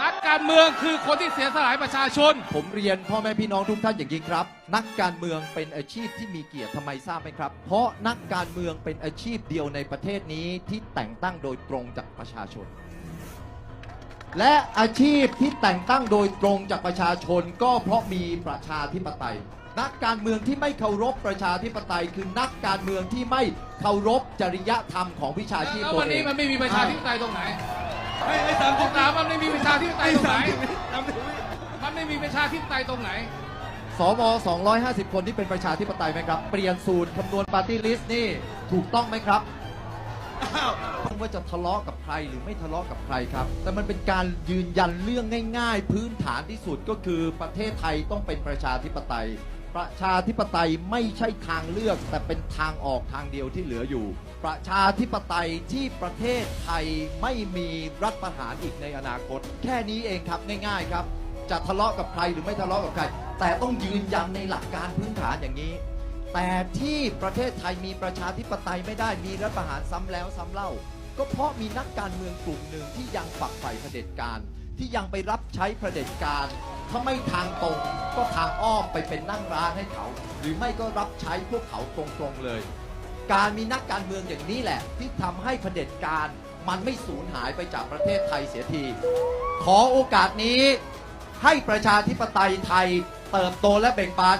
นักการเมืองคือคนที่เสียสละให้ประชาชน ผมเรียนพ่อแม่พี่น้องทุกท่านอย่างยิ่งครับ นักการเมืองเป็นอาชีพที่มีเกียรติทำไมทราบไหมครับ เพราะนักการเมืองเป็นอาชีพเดียวในประเทศนี้ที่แต่งตั้งโดยตรงจากประชาชน และอาชีพที่แต่งตั้งโดยตรงจากประชาชนก็เพราะมีประชาธิปไตย นักการเมืองที่ไม่เคารพประชาธิปไตย คือนักการเมืองที่ไม่เคารพจริยธรรมของวิชาชีพแล้วตัววันเอนี้ง มันไม่มีประชาธิปไตยตรงไหน ไอ้ไอ้สามผสิบมถามมันไม่มีประชาธิปไตยตรงไหนสามสิบวิมันไม่มีประชาธิปไตยตรงไหน สว250 คนที่เป็นประชาธิปไตยไหมครับ เปลี่ยนสูตรคำนวณปาร์ตี้ลิสต์นี่ถูกต้องไหมครับอ้าวว่าจะทะเลาะกับใครหรือไม่ทะเลาะกับใครครับ แต่มันเป็นการยืนยันเรื่องง่าย ๆ พื้นฐานที่สุดก็คือประเทศไทยต้องเป็นประชาธิปไตย ประชาธิปไตยไม่ใช่ทางเลือก แต่เป็นทางออกทางเดียวที่เหลืออยู่ ประชาธิปไตยที่ประเทศไทยไม่มีรัฐประหารอีกในอนาคต แค่นี้เองครับง่ายๆครับ จะทะเลาะกับใครหรือไม่ทะเลาะกับใคร แต่ต้องยืนยันในหลักการพื้นฐานอย่างนี้ แต่ที่ประเทศไทยมีประชาธิปไตยไม่ได้มีรัฐประหารซ้ำแล้วซ้ำเล่า ก็เพราะมีนักการเมืองกลุ่มหนึ่งที่ยังฝักใฝ่เผด็จการ ที่ยังไปรับใช้เผด็จการ ถ้าไม่ทางตรงก็ทางอ้อมไปเป็นนั่งร้านให้เขา หรือไม่ก็รับใช้พวกเขาตรงๆเลย การมีนักการเมืองอย่างนี้แหละ ที่ทำให้เผด็จการมันไม่สูญหายไปจากประเทศไทยเสียที ขอโอกาสนี้ให้ประชาธิปไตยไทยเติบโตและเบ่งบาน